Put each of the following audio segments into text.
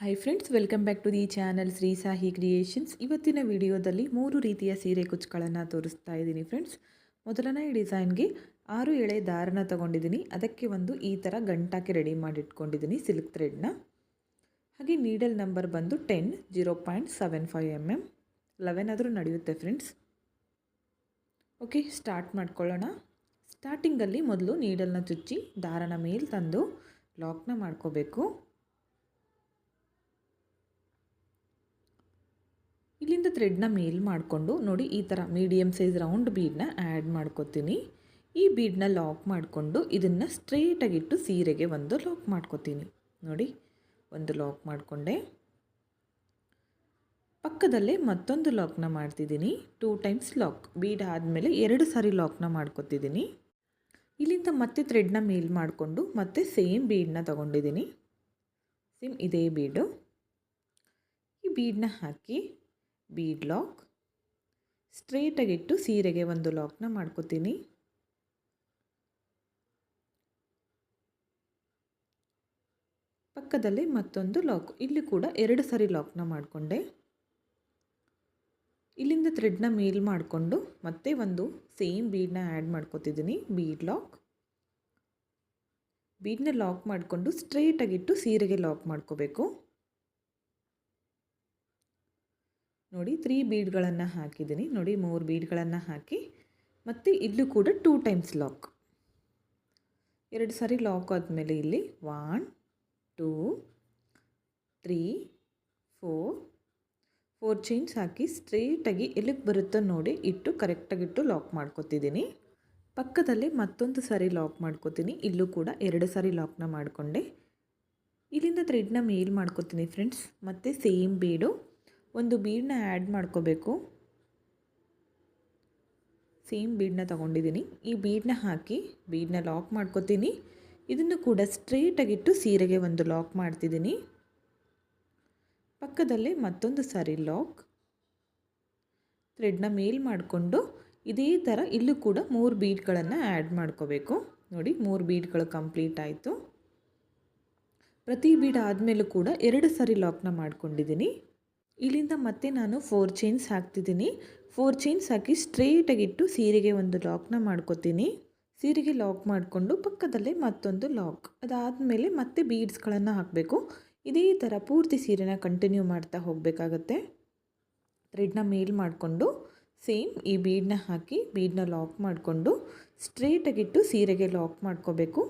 Hi friends welcome back to the channel Shri Sahi creations ಇವತ್ತಿನ ವಿಡಿಯೋದಲ್ಲಿ ಮೂರು ರೀತಿಯ ಸೀರೆ ಕುಚ್ಚುಗಳನ್ನು ತೋರಿಸ್ತಾ ಇದ್ದೀನಿ ಫ್ರೆಂಡ್ಸ್ ಮೊದಲನೇ ಡಿಸೈನ್ಗೆ ಆರು ಎಳೆ ದಾರನ ತಗೊಂಡಿದ್ದೀನಿ. ಅದಕ್ಕೆ ಒಂದು ಈ ಥರ ಗಂಟಾಕಿ ರೆಡಿ ಮಾಡಿಟ್ಕೊಂಡಿದ್ದೀನಿ ಸಿಲ್ಕ್ ಥ್ರೆಡ್ನ ಹಾಗೆ ನೀಡಲ್ ನಂಬರ್ ಬಂದು ten zero point seven five M M eleven ಆದರೂ ನಡೆಯುತ್ತೆ ಫ್ರೆಂಡ್ಸ್ ಓಕೆ ಸ್ಟಾರ್ಟ್ ಮಾಡ್ಕೊಳ್ಳೋಣ. ಸ್ಟಾರ್ಟಿಂಗಲ್ಲಿ ಮೊದಲು ನೀಡಲ್ನ ಚುಚ್ಚಿ, ದಾರನ ಮೇಲೆ ತಂದು ಲಾಕ್ನ ಮಾಡ್ಕೋಬೇಕು. ಇಲ್ಲಿಂದ ಥ್ರೆಡ್ನ ಮೇಲ್ ಮಾಡಿಕೊಂಡು ನೋಡಿ ಈ ಥರ ಮೀಡಿಯಮ್ ಸೈಜ್ ರೌಂಡ್ ಬೀಡನ್ನ ಆ್ಯಡ್ ಮಾಡ್ಕೋತೀನಿ. ಈ ಬೀಡನ್ನ ಲಾಕ್ ಮಾಡಿಕೊಂಡು ಇದನ್ನು ಸ್ಟ್ರೇಟಾಗಿಟ್ಟು ಸೀರೆಗೆ ಒಂದು ಲಾಕ್ ಮಾಡ್ಕೋತೀನಿ. ನೋಡಿ, ಒಂದು ಲಾಕ್ ಮಾಡಿಕೊಂಡೆ. ಪಕ್ಕದಲ್ಲೇ ಮತ್ತೊಂದು ಲಾಕ್ನ ಮಾಡ್ತಿದ್ದೀನಿ. ಟೂ ಟೈಮ್ಸ್ ಲಾಕ್ ಬೀಡ್ ಆದಮೇಲೆ ಎರಡು ಸಾರಿ ಲಾಕ್ನ ಮಾಡ್ಕೊತಿದ್ದೀನಿ. ಇಲ್ಲಿಂದ ಮತ್ತೆ ಥ್ರೆಡ್ನ ಮೇಲ್ ಮಾಡಿಕೊಂಡು ಮತ್ತೆ ಸೇಮ್ ಬೀಡನ್ನ ತಗೊಂಡಿದ್ದೀನಿ. ಸೇಮ್ ಇದೇ ಬೀಡು ಈ ಬೀಡನ್ನ ಹಾಕಿ ಬೀಡ್ ಲಾಕ್ ಸ್ಟ್ರೇಟಾಗಿಟ್ಟು ಸೀರೆಗೆ ಒಂದು ಲಾಕ್ನ ಮಾಡ್ಕೋತೀನಿ. ಪಕ್ಕದಲ್ಲಿ ಮತ್ತೊಂದು ಲಾಕ್. ಇಲ್ಲಿ ಕೂಡ ಎರಡು ಸರಿ ಲಾಕ್ನ ಮಾಡಿಕೊಂಡೆ. ಇಲ್ಲಿಂದ ಥ್ರೆಡ್ನ ಮೇಲ್ ಮಾಡಿಕೊಂಡು ಮತ್ತೆ ಒಂದು ಸೇಮ್ ಬೀಡನ್ನ ಆ್ಯಡ್ ಮಾಡ್ಕೋತಿದ್ದೀನಿ. ಬೀಡ್ ಲಾಕ್ ಬೀಡನ್ನ ಲಾಕ್ ಮಾಡಿಕೊಂಡು ಸ್ಟ್ರೇಟಾಗಿಟ್ಟು ಸೀರೆಗೆ ಲಾಕ್ ಮಾಡ್ಕೋಬೇಕು. ನೋಡಿ ತ್ರೀ ಬೀಡ್ಗಳನ್ನು ಹಾಕಿದ್ದೀನಿ. ನೋಡಿ ಮೂರು ಬೀಡ್ಗಳನ್ನು ಹಾಕಿ, ಮತ್ತು ಇಲ್ಲೂ ಕೂಡ ಟೂ ಟೈಮ್ಸ್ ಲಾಕ್ ಎರಡು ಸಾರಿ ಲಾಕ್ ಆದಮೇಲೆ ಇಲ್ಲಿ one two three four four chains ಹಾಕಿ ಸ್ಟ್ರೇಟಾಗಿ ಎಲ್ಲಿಗೆ ಬರುತ್ತೋ ನೋಡಿ ಇಟ್ಟು ಕರೆಕ್ಟಾಗಿಟ್ಟು ಲಾಕ್ ಮಾಡ್ಕೋತಿದ್ದೀನಿ. ಪಕ್ಕದಲ್ಲಿ ಮತ್ತೊಂದು ಸಾರಿ ಲಾಕ್ ಮಾಡ್ಕೋತೀನಿ. ಇಲ್ಲೂ ಕೂಡ ಎರಡು ಸಾರಿ ಲಾಕ್ನ ಮಾಡಿಕೊಂಡೆ. ಇಲ್ಲಿಂದ ಥ್ರೆಡ್ನ ಮೇಲ್ ಮಾಡ್ಕೋತೀನಿ ಫ್ರೆಂಡ್ಸ್ ಮತ್ತು ಸೇಮ್ ಬೀಡು ಒಂದು ಬೀಡನ್ನ ಆ್ಯಡ್ ಮಾಡ್ಕೋಬೇಕು. ಸೇಮ್ ಬೀಡನ್ನ ತೊಗೊಂಡಿದ್ದೀನಿ ಈ ಬೀಡನ್ನ ಹಾಕಿ ಬೀಡನ್ನ ಲಾಕ್ ಮಾಡ್ಕೋತೀನಿ. ಇದನ್ನು ಕೂಡ ಸ್ಟ್ರೇಟಾಗಿಟ್ಟು ಸೀರೆಗೆ ಒಂದು ಲಾಕ್ ಮಾಡ್ತಿದ್ದೀನಿ ಪಕ್ಕದಲ್ಲೇ ಮತ್ತೊಂದು ಸಾರಿ ಲಾಕ್ ಥ್ರೆಡ್ನ ಮೇಲ್ ಮಾಡಿಕೊಂಡು ಇದೇ ಥರ ಇಲ್ಲೂ ಕೂಡ ಮೂರು ಬೀಡ್ಗಳನ್ನು ಆ್ಯಡ್ ಮಾಡ್ಕೋಬೇಕು. ನೋಡಿ, ಮೂರು ಬೀಡ್ಗಳು ಕಂಪ್ಲೀಟ್ ಆಯಿತು. ಪ್ರತಿ ಬೀಡ್ ಆದಮೇಲೂ ಕೂಡ ಎರಡು ಸಾರಿ ಲಾಕ್ನ ಮಾಡ್ಕೊಂಡಿದ್ದೀನಿ ಇಲ್ಲಿಂದ ಮತ್ತೆ ನಾನು ಫೋರ್ ಚೈನ್ಸ್ ಹಾಕ್ತಿದ್ದೀನಿ. ಫೋರ್ ಚೈನ್ಸ್ ಹಾಕಿ ಸ್ಟ್ರೇಟಾಗಿಟ್ಟು ಸೀರೆಗೆ ಒಂದು ಲಾಕ್ನ ಮಾಡ್ಕೋತೀನಿ. ಸೀರೆಗೆ ಲಾಕ್ ಮಾಡಿಕೊಂಡು ಪಕ್ಕದಲ್ಲೇ ಮತ್ತೊಂದು ಲಾಕ್ ಅದಾದಮೇಲೆ ಮತ್ತೆ ಬೀಡ್ಸ್ಗಳನ್ನು ಹಾಕಬೇಕು. ಇದೇ ಥರ ಪೂರ್ತಿ ಸೀರೆನ ಕಂಟಿನ್ಯೂ ಮಾಡ್ತಾ ಹೋಗಬೇಕಾಗತ್ತೆ. ಥ್ರೆಡ್ನ ಮೇಲ್ ಮಾಡಿಕೊಂಡು ಸೇಮ್ ಈ ಬೀಡನ್ನ ಹಾಕಿ ಬೀಡನ್ನ ಲಾಕ್ ಮಾಡಿಕೊಂಡು ಸ್ಟ್ರೇಟಾಗಿಟ್ಟು ಸೀರೆಗೆ ಲಾಕ್ ಮಾಡ್ಕೋಬೇಕು.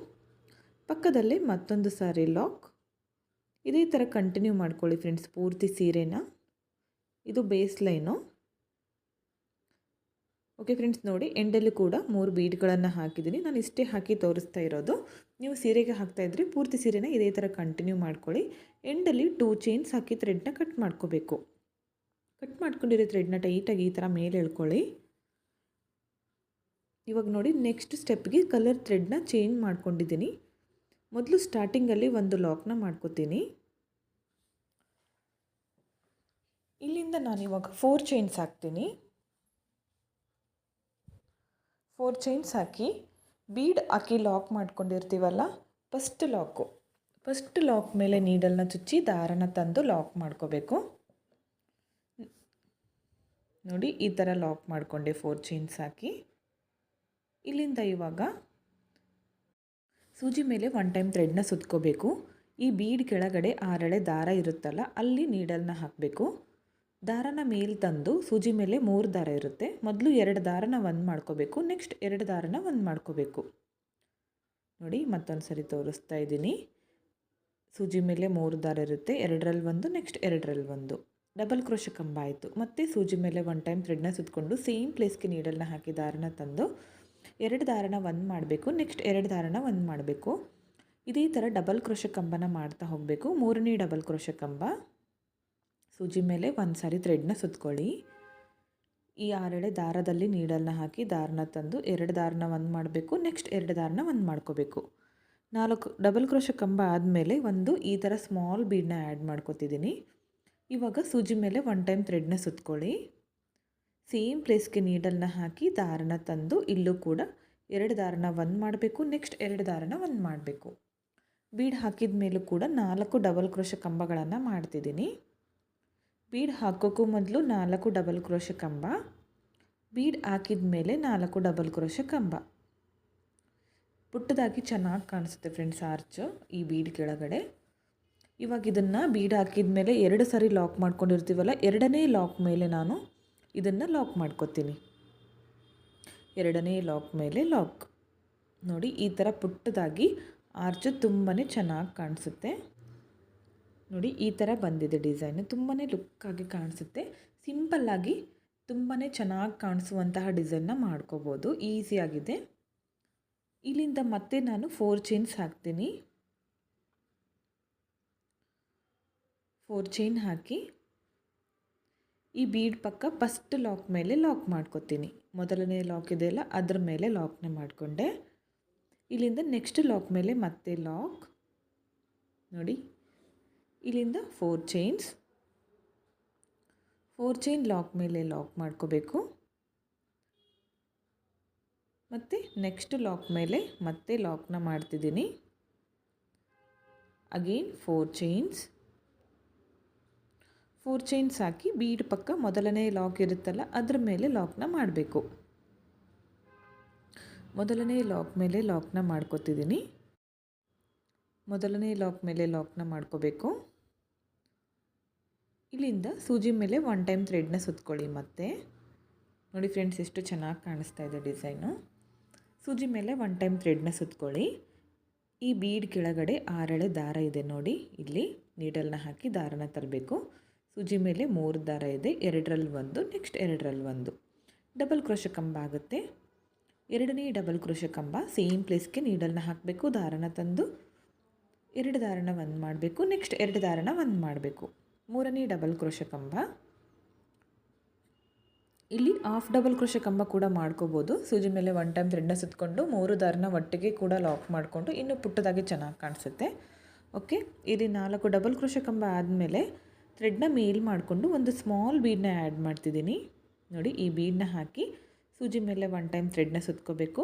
ಪಕ್ಕದಲ್ಲೇ ಮತ್ತೊಂದು ಸಾರಿ ಲಾಕ್ ಇದೇ ಥರ ಕಂಟಿನ್ಯೂ ಮಾಡ್ಕೊಳ್ಳಿ ಫ್ರೆಂಡ್ಸ್ ಪೂರ್ತಿ ಸೀರೆನ. ಇದು ಬೇಸ್ ಲೈನು. ಓಕೆ ಫ್ರೆಂಡ್ಸ್ ನೋಡಿ, ಎಂಡಲ್ಲಿ ಕೂಡ ಮೂರು ಬೀಡ್ಗಳನ್ನು ಹಾಕಿದ್ದೀನಿ. ನಾನು ಇಷ್ಟೇ ಹಾಕಿ ತೋರಿಸ್ತಾ ಇರೋದು. ನೀವು ಸೀರೆಗೆ ಹಾಕ್ತಾ ಇದ್ದರೆ ಪೂರ್ತಿ ಸೀರೆನ ಇದೇ ಥರ ಕಂಟಿನ್ಯೂ ಮಾಡ್ಕೊಳ್ಳಿ. ಎಂಡಲ್ಲಿ ಟೂ ಚೈನ್ಸ್ ಹಾಕಿ ಥ್ರೆಡ್ನ ಕಟ್ ಮಾಡ್ಕೋಬೇಕು. ಕಟ್ ಮಾಡ್ಕೊಂಡಿರೋ ಥ್ರೆಡ್ನ ಟೈಟಾಗಿ ಈ ಥರ ಮೇಲೆ ಎಳ್ಕೊಳ್ಳಿ. ಇವಾಗ ನೋಡಿ ನೆಕ್ಸ್ಟ್ ಸ್ಟೆಪ್ಗೆ ಕಲರ್ ಥ್ರೆಡ್ನ ಚೇಂಜ್ ಮಾಡ್ಕೊಂಡಿದ್ದೀನಿ. ಮೊದಲು ಸ್ಟಾರ್ಟಿಂಗಲ್ಲಿ ಒಂದು ಲಾಕ್ನ ಮಾಡ್ಕೋತೀನಿ. ಇಲ್ಲಿಂದ ನಾನು ಇವಾಗ ಫೋರ್ ಚೈನ್ಸ್ ಹಾಕ್ತೀನಿ. ಫೋರ್ ಚೈನ್ಸ್ ಹಾಕಿ ಬೀಡ್ ಹಾಕಿ ಲಾಕ್ ಮಾಡ್ಕೊಂಡಿರ್ತೀವಲ್ಲ ಫಸ್ಟ್ ಲಾಕು ಫಸ್ಟ್ ಲಾಕ್ ಮೇಲೆ ನೀಡಲ್ನ ಚುಚ್ಚಿ ದಾರನ ತಂದು ಲಾಕ್ ಮಾಡ್ಕೋಬೇಕು. ನೋಡಿ, ಈ ಥರ ಲಾಕ್ ಮಾಡಿಕೊಂಡೆ ಫೋರ್ ಚೈನ್ಸ್ ಹಾಕಿ. ಇಲ್ಲಿಂದ ಇವಾಗ ಸೂಜಿ ಮೇಲೆ ಒನ್ ಟೈಮ್ ಥ್ರೆಡ್ನ ಸುತ್ಕೋಬೇಕು. ಈ ಬೀಡ್ ಕೆಳಗಡೆ ಆರಳೆ ದಾರ ಇರುತ್ತಲ್ಲ, ಅಲ್ಲಿ ನೀಡಲ್ನ ಹಾಕಬೇಕು. ದಾರನ ಮೇಲೆ ತಂದು ಸೂಜಿ ಮೇಲೆ ಮೂರು ದಾರ ಇರುತ್ತೆ. ಮೊದಲು ಎರಡು ದಾರನ ಒಂದು ಮಾಡ್ಕೋಬೇಕು. ನೆಕ್ಸ್ಟ್ ಎರಡು ದಾರನ ಒಂದು ಮಾಡ್ಕೋಬೇಕು. ನೋಡಿ ಮತ್ತೊಂದು ಸರಿ ತೋರಿಸ್ತಾ ಇದ್ದೀನಿ. ಸೂಜಿ ಮೇಲೆ ಮೂರು ದಾರ ಇರುತ್ತೆ. ಎರಡರಲ್ಲಿ ಒಂದು, ನೆಕ್ಸ್ಟ್ ಎರಡರಲ್ಲಿ ಒಂದು. ಡಬಲ್ ಕ್ರೋಶ ಕಂಬ ಆಯಿತು. ಮತ್ತು ಸೂಜಿ ಮೇಲೆ ಒನ್ ಟೈಮ್ ಥ್ರೆಡ್ನ ಸುತ್ತಕೊಂಡು ಸೇಮ್ ಪ್ಲೇಸ್ಗೆ ನೀಡಲ್ನ ಹಾಕಿ ದಾರನ ತಂದು ಎರಡು ದಾರನ ಒಂದು ಮಾಡಬೇಕು. ನೆಕ್ಸ್ಟ್ ಎರಡು ದಾರನ ಒಂದು ಮಾಡಬೇಕು. ಇದೇ ಥರ ಡಬಲ್ ಕ್ರೋಶ ಕಂಬನ ಮಾಡ್ತಾ ಹೋಗಬೇಕು. ಮೂರನೇ ಡಬಲ್ ಕ್ರೋಶ ಕಂಬ. ಸೂಜಿ ಮೇಲೆ ಒಂದು ಸಾರಿ ಥ್ರೆಡ್ನ ಸುತ್ಕೊಳ್ಳಿ. ಈ ಆರೆಡೆ ದಾರದಲ್ಲಿ ನೀಡಲ್ನ ಹಾಕಿ ದಾರನ ತಂದು ಎರಡು ದಾರನ ಒಂದು ಮಾಡಬೇಕು ನೆಕ್ಸ್ಟ್ ಎರಡು ದಾರನ ಒಂದು ಮಾಡ್ಕೋಬೇಕು. ನಾಲ್ಕು ಡಬಲ್ ಕ್ರೋಶ ಕಂಬ ಆದಮೇಲೆ ಒಂದು ಈ ಥರ ಸ್ಮಾಲ್ ಬೀಡನ್ನ ಆ್ಯಡ್ ಮಾಡ್ಕೋತಿದ್ದೀನಿ ಇವಾಗ ಸೂಜಿ ಮೇಲೆ ಒನ್ ಟೈಮ್ ಥ್ರೆಡ್ನ ಸುತ್ಕೊಳ್ಳಿ. ಸೇಮ್ ಪ್ಲೇಸ್ಗೆ ನೀಡಲ್ನ ಹಾಕಿ ದಾರನ ತಂದು ಇಲ್ಲೂ ಕೂಡ ಎರಡು ದಾರನ ಒಂದು ಮಾಡಬೇಕು ನೆಕ್ಸ್ಟ್ ಎರಡು ದಾರನ ಒಂದು ಮಾಡಬೇಕು. ಬೀಡ್ ಹಾಕಿದ ಮೇಲೂ ಕೂಡ ನಾಲ್ಕು ಡಬಲ್ ಕ್ರೋಶ ಕಂಬಗಳನ್ನು ಮಾಡ್ತಿದ್ದೀನಿ ಬೀಡ್ ಹಾಕೋಕ್ಕೂ ಮೊದಲು ನಾಲ್ಕು ಡಬಲ್ ಕ್ರೋಶ ಕಂಬ. ಬೀಡ್ ಹಾಕಿದ ಮೇಲೆ ನಾಲ್ಕು ಡಬಲ್ ಕ್ರೋಶ ಕಂಬ. ಪುಟ್ಟದಾಗಿ ಚೆನ್ನಾಗಿ ಕಾಣಿಸುತ್ತೆ ಫ್ರೆಂಡ್ಸ್ ಆರ್ಚು ಈ ಬೀಡ್ ಕೆಳಗಡೆ. ಇವಾಗ ಇದನ್ನು ಬೀಡ್ ಹಾಕಿದ ಮೇಲೆ ಎರಡು ಸರಿ ಲಾಕ್ ಮಾಡ್ಕೊಂಡಿರ್ತೀವಲ್ಲ, ಎರಡನೇ ಲಾಕ್ ಮೇಲೆ ನಾನು ಇದನ್ನು ಲಾಕ್ ಮಾಡ್ಕೊತೀನಿ. ಎರಡನೇ ಲಾಕ್ ಮೇಲೆ ಲಾಕ್. ನೋಡಿ, ಈ ಥರ ಪುಟ್ಟದಾಗಿ ಆರ್ಚು ತುಂಬಾ ಚೆನ್ನಾಗಿ ಕಾಣಿಸುತ್ತೆ. ನೋಡಿ, ಈ ಥರ ಬಂದಿದೆ ಡಿಸೈನು ತುಂಬಾ ಲುಕ್ಕಾಗಿ ಕಾಣಿಸುತ್ತೆ. ಸಿಂಪಲ್ಲಾಗಿ ತುಂಬಾ ಚೆನ್ನಾಗಿ ಕಾಣಿಸುವಂತಹ ಡಿಸೈನ್ನ ಮಾಡ್ಕೋಬೋದು. ಈಸಿಯಾಗಿದೆ ಇಲ್ಲಿಂದ ಮತ್ತೆ ನಾನು ಫೋರ್ ಚೈನ್ಸ್ ಹಾಕ್ತೀನಿ. ಫೋರ್ ಚೈನ್ ಹಾಕಿ ಈ ಬೀಡ್ ಪಕ್ಕ ಫಸ್ಟ್ ಲಾಕ್ ಮೇಲೆ ಲಾಕ್ ಮಾಡ್ಕೊತೀನಿ. ಮೊದಲನೇ ಲಾಕ್ ಇದೆಯಲ್ಲ ಅದ್ರ ಮೇಲೆ ಲಾಕ್ನ ಮಾಡಿಕೊಂಡೆ. ಇಲ್ಲಿಂದ ನೆಕ್ಸ್ಟ್ ಲಾಕ್ ಮೇಲೆ ಮತ್ತೆ ಲಾಕ್ ನೋಡಿ ಇಲ್ಲಿಂದ four chains four chain lock ಮೇಲೆ ಲಾಕ್ ಮಾಡ್ಕೋಬೇಕು. ಮತ್ತು ನೆಕ್ಸ್ಟ್ ಲಾಕ್ ಮೇಲೆ ಮತ್ತೆ ಲಾಕ್ನ ಮಾಡ್ತಿದ್ದೀನಿ. Again four chains four chains ಹಾಕಿ ಬೀಡ್ ಪಕ್ಕ ಮೊದಲನೇ ಲಾಕ್ ಇರುತ್ತಲ್ಲ, ಅದ್ರ ಮೇಲೆ ಲಾಕ್ನ ಮಾಡಬೇಕು. ಮೊದಲನೇ ಲಾಕ್ ಮೇಲೆ ಲಾಕ್ನ ಮಾಡ್ಕೋತಿದ್ದೀನಿ. ಮೊದಲನೇ ಲಾಕ್ ಮೇಲೆ ಲಾಕ್ನ ಮಾಡ್ಕೋಬೇಕು. ಇಲ್ಲಿಂದ ಸೂಜಿ ಮೇಲೆ ಒನ್ ಟೈಮ್ ಥ್ರೆಡ್ನ ಸುತ್ಕೊಳ್ಳಿ ಮತ್ತೆ. ನೋಡಿ ಫ್ರೆಂಡ್ಸ್ ಎಷ್ಟು ಚೆನ್ನಾಗಿ ಕಾಣಿಸ್ತಾ ಇದೆ ಡಿಸೈನು ಸೂಜಿ ಮೇಲೆ ಒನ್ ಟೈಮ್ ಥ್ರೆಡ್ನ ಸುತ್ಕೊಳ್ಳಿ. ಈ ಬೀಡ್ ಕೆಳಗಡೆ ಆರಳೆ ದಾರ ಇದೆ ನೋಡಿ. ಇಲ್ಲಿ ನೀಡಲ್ನ ಹಾಕಿ ದಾರನ ತರಬೇಕು. ಸೂಜಿ ಮೇಲೆ ಮೂರು ದಾರ ಇದೆ, ಎರಡರಲ್ಲಿ ಒಂದು ನೆಕ್ಸ್ಟ್ ಎರಡರಲ್ಲಿ ಒಂದು. ಡಬಲ್ ಕ್ರೋಶ ಕಂಬ ಆಗುತ್ತೆ. ಎರಡನೇ ಡಬಲ್ ಕ್ರೋಶ ಕಂಬ ಸೇಮ್ ಪ್ಲೇಸ್ಗೆ ನೀಡಲ್ನ ಹಾಕಬೇಕು, ದಾರನ ತಂದು. ಎರಡು ದಾರನ ಒಂದು ಮಾಡಬೇಕು ನೆಕ್ಸ್ಟ್ ಎರಡು ದಾರನ ಒಂದು ಮಾಡಬೇಕು. ಮೂರನೇ ಡಬಲ್ ಕ್ರೋಶ ಕಂಬ. ಇಲ್ಲಿ ಆಫ್ ಡಬಲ್ ಕ್ರೋಶ ಕಂಬ ಕೂಡ ಮಾಡ್ಕೋಬೋದು. ಸೂಜಿ ಮೇಲೆ ಒನ್ ಟೈಮ್ ಥ್ರೆಡ್ನ ಸುತ್ತಕೊಂಡು ಮೂರು ದಾರನ ಒಟ್ಟಿಗೆ ಕೂಡ ಲಾಕ್ ಮಾಡಿಕೊಂಡು ಇನ್ನೂ ಪುಟ್ಟದಾಗಿ ಚೆನ್ನಾಗಿ ಕಾಣಿಸುತ್ತೆ. ಓಕೆ ಇಲ್ಲಿ ನಾಲ್ಕು ಡಬಲ್ ಕ್ರೋಶ ಕಂಬ ಆದಮೇಲೆ ಥ್ರೆಡ್ನ ಮೇಲ್ ಮಾಡಿಕೊಂಡು ಒಂದು ಸ್ಮಾಲ್ ಬೀಡನ್ನ ಆ್ಯಡ್ ಮಾಡ್ತಿದ್ದೀನಿ. ನೋಡಿ, ಈ ಬೀಡನ್ನ ಹಾಕಿ ಸೂಜಿ ಮೇಲೆ ಒನ್ ಟೈಮ್ ಥ್ರೆಡ್ನ ಸುತ್ಕೋಬೇಕು.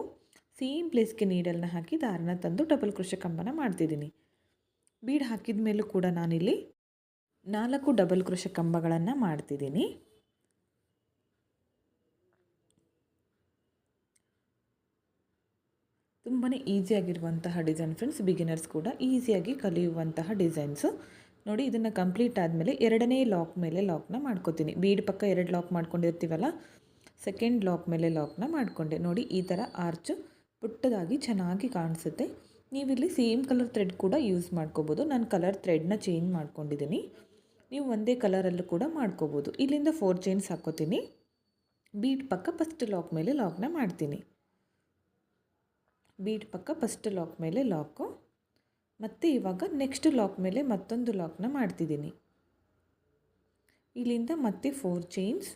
ಸೇಮ್ ಪ್ಲೇಸ್ಗೆ ನೀಡಲ್ನ ಹಾಕಿ ದಾರನ ತಂದು ಡಬಲ್ ಕ್ರೋಶ ಕಂಬನ ಮಾಡ್ತಿದ್ದೀನಿ. ಬೀಡ್ ಹಾಕಿದ ಮೇಲೂ ಕೂಡ ನಾನಿಲ್ಲಿ ನಾಲ್ಕು ಡಬಲ್ ಕೃಷಿ ಕಂಬಗಳನ್ನು ಮಾಡ್ತಿದ್ದೀನಿ. ತುಂಬಾ ಈಸಿಯಾಗಿರುವಂತಹ ಡಿಸೈನ್ ಫ್ರೆಂಡ್ಸ್, ಬಿಗಿನರ್ಸ್ ಕೂಡ ಈಸಿಯಾಗಿ ಕಲಿಯುವಂತಹ ಡಿಸೈನ್ಸು. ನೋಡಿ, ಇದನ್ನು ಕಂಪ್ಲೀಟ್ ಆದಮೇಲೆ ಎರಡನೇ ಲಾಕ್ ಮೇಲೆ ಲಾಕ್ನ ಮಾಡ್ಕೋತೀನಿ. ಬೀಡ್ ಪಕ್ಕ ಎರಡು ಲಾಕ್ ಮಾಡ್ಕೊಂಡಿರ್ತೀವಲ್ಲ, ಸೆಕೆಂಡ್ ಲಾಕ್ ಮೇಲೆ ಲಾಕ್ನ ಮಾಡಿಕೊಂಡೆ. ನೋಡಿ, ಈ ಥರ ಆರ್ಚು ಪುಟ್ಟದಾಗಿ ಚೆನ್ನಾಗಿ ಕಾಣಿಸುತ್ತೆ. ನೀವಿಲ್ಲಿ ಸೇಮ್ ಕಲರ್ ಥ್ರೆಡ್ ಕೂಡ ಯೂಸ್ ಮಾಡ್ಕೋಬೋದು. ನಾನು ಕಲರ್ ಥ್ರೆಡ್ನ ಚೇಂಜ್ ಮಾಡ್ಕೊಂಡಿದ್ದೀನಿ. ನೀವು ಒಂದೇ ಕಲರಲ್ಲೂ ಕೂಡ ಮಾಡ್ಕೋಬೋದು. ಇಲ್ಲಿಂದ ಫೋರ್ ಚೈನ್ಸ್ ಹಾಕ್ಕೋತೀನಿ ಬೀಟ್ ಪಕ್ಕ ಫಸ್ಟ್ ಲಾಕ್ ಮೇಲೆ ಲಾಕ್ನ ಮಾಡ್ತೀನಿ. ಬೀಟ್ ಪಕ್ಕ ಫಸ್ಟ್ ಲಾಕ್ ಮೇಲೆ ಲಾಕು ಮತ್ತು ಇವಾಗ ನೆಕ್ಸ್ಟ್ ಲಾಕ್ ಮೇಲೆ ಮತ್ತೊಂದು ಲಾಕ್ನ ಮಾಡ್ತಿದ್ದೀನಿ. ಇಲ್ಲಿಂದ ಮತ್ತೆ four chains